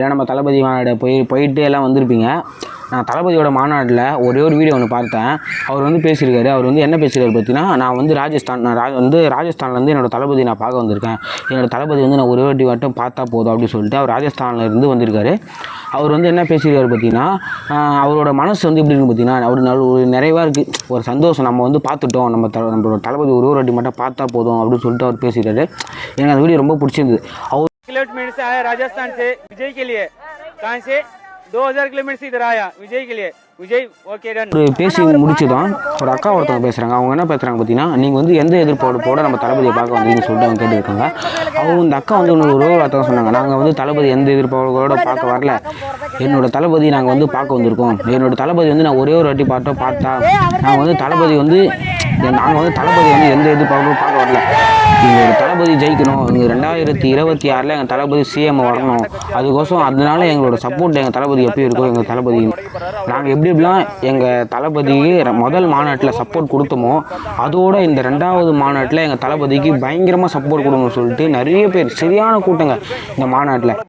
ஏன்னா நம்ம தளபதி மாநாடு போய் போயிட்டு எல்லாம் வந்திருப்பீங்க. நான் தளபதியோட மாநாட்டில் ஒரே ஒரு வீடியோ ஒன்று பார்த்தேன். அவர் வந்து பேசியிருக்காரு. அவர் வந்து என்ன பேசியிருக்காரு பார்த்தீங்கன்னா நான் வந்து ராஜஸ்தான் நான் ரா வந்து ராஜஸ்தான்லேருந்து என்னோட தளபதி நான் பார்க்க வந்திருக்கேன். என்னோடய தளபதி வந்து நான் ஒரே வாட்டி மட்டும் பார்த்தா போதும் அப்படின்னு சொல்லிட்டு அவர் ராஜஸ்தான்லேருந்து வந்திருக்காரு. அவர் வந்து என்ன பேசியிருக்காரு பார்த்தீங்கன்னா அவரோட மனசு வந்து எப்படி இருக்கு பார்த்தீங்கன்னா அவர் நல்ல ஒரு நிறைவாக இருக்குது ஒரு சந்தோஷம். நம்ம வந்து பார்த்துட்டோம். நம்ம த நம்மளோட தளபதி ஒரு ஒரு வாட்டி மட்டும் பார்த்தா போதும் அப்படின்னு சொல்லிட்டு அவர் பேசியிருக்காரு. எனக்கு அந்த வீடியோ ரொம்ப பிடிச்சிருந்தது. அவர் किलोमीटर से आया राजस्थान से विजय के लिए कहाँ से 2000 किलोमीटर से इधर आया विजय के लिए विजय ओके डन ஒரு பேசி முடிச்சுதான் ஒரு அக்கா ஒருத்தவங்க பேசுகிறாங்க அவங்க என்ன பேசுகிறாங்க பார்த்தீங்கன்னா நீங்கள் வந்து எந்த எதிர்ப்போடு போட நம்ம தளபதியை பார்க்க வந்தீங்கன்னு சொல்லிட்டு அவங்க கேட்டுருக்காங்க அவங்க இந்த அக்கா வந்து இன்னொரு ஒரு வார்த்தை சொன்னாங்க நாங்கள் வந்து தளபதி எந்த எதிர்ப்போட பார்க்க வரல என்னோட தளபதி நாங்கள் வந்து பார்க்க வந்திருக்கோம் என்னோட தளபதி வந்து நான் ஒரே ஒரு வாட்டி பார்த்தோம் பார்த்தா நாங்கள் வந்து தளபதி வந்து நாங்கள் வந்து தளபதி வந்து எந்த எதிர்பார்ப்பும் பார்க்க வரல. எங்களோட தளபதி ஜெயிக்கணும். நீங்கள் ரெண்டாயிரத்தி இருபத்தி ஆறில் எங்கள் தளபதி சிஎம் வரணும். அதுக்கோசம் அதனால எங்களோட சப்போர்ட் எங்கள் தளபதி எப்படி இருக்கும் எங்கள் தளபதி. நாங்கள் எப்படி எப்படிலாம் எங்கள் தளபதிக்கு முதல் மாநாட்டில் சப்போர்ட் கொடுத்தோமோ அதோட இந்த ரெண்டாவது மாநாட்டில் எங்கள் தளபதிக்கு பயங்கரமாக சப்போர்ட் கொடுங்கன்னு சொல்லிட்டு நிறைய பேர் சரியான கூட்டங்க இந்த மாநாட்டில்.